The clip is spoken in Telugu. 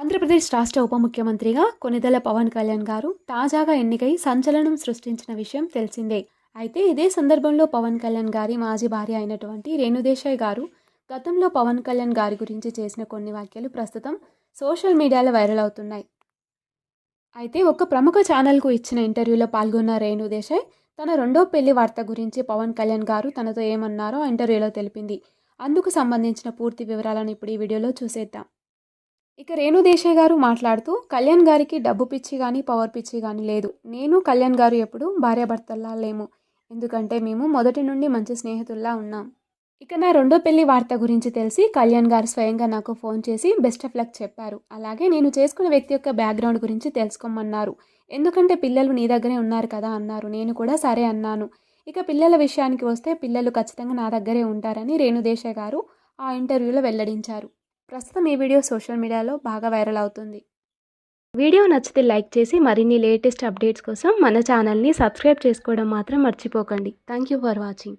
ఆంధ్రప్రదేశ్ రాష్ట్ర ఉప ముఖ్యమంత్రిగా కొనిదెల పవన్ కళ్యాణ్ గారు తాజాగా ఎన్నికై సంచలనం సృష్టించిన విషయం తెలిసిందే. అయితే ఇదే సందర్భంలో పవన్ కళ్యాణ్ గారి మాజీ భార్య అయినటువంటి రేణుదేశాయ్ గారు గతంలో పవన్ కళ్యాణ్ గారి గురించి చేసిన కొన్ని వ్యాఖ్యలు ప్రస్తుతం సోషల్ మీడియాలో వైరల్ అవుతున్నాయి. అయితే ఒక ప్రముఖ ఛానల్కు ఇచ్చిన ఇంటర్వ్యూలో పాల్గొన్న రేణుదేశాయ్ తన రెండో పెళ్ళి వార్త గురించి పవన్ కళ్యాణ్ గారు తనతో ఏమన్నారో ఇంటర్వ్యూలో తెలిపింది. అందుకు సంబంధించిన పూర్తి వివరాలను ఇప్పుడు ఈ వీడియోలో చూసేద్దాం. ఇక రేణుదేశాయ్ గారు మాట్లాడుతూ కళ్యాణ్ గారికి డబ్బు పిచ్చి కానీ పవర్ పిచ్చి కానీ లేదు. నేను కళ్యాణ్ గారు ఎప్పుడు భార్యాభర్తల్లా లేము. ఎందుకంటే మేము మొదటి నుండి మంచి స్నేహితుల్లా ఉన్నాం. ఇక నా రెండో పెళ్ళి వార్త గురించి తెలిసి కళ్యాణ్ గారు స్వయంగా నాకు ఫోన్ చేసి బెస్ట్ ఆఫ్ లక్ చెప్పారు. అలాగే నేను చేసుకున్న వ్యక్తి యొక్క బ్యాక్గ్రౌండ్ గురించి తెలుసుకోమన్నారు. ఎందుకంటే పిల్లలు నీ దగ్గరే ఉన్నారు కదా అన్నారు. నేను కూడా సరే అన్నాను. ఇక పిల్లల విషయానికి వస్తే పిల్లలు ఖచ్చితంగా నా దగ్గరే ఉంటారని రేణుదేశాయ్ గారు ఆ ఇంటర్వ్యూలో వెల్లడించారు. ప్రస్తుతం ఈ వీడియో సోషల్ మీడియాలో బాగా వైరల్ అవుతుంది. వీడియో నచ్చితే లైక్ చేసి మరిన్ని లేటెస్ట్ అప్డేట్స్ కోసం మన ఛానల్ని సబ్స్క్రైబ్ చేసుకోవడం మాత్రం మర్చిపోకండి. Thank you for watching.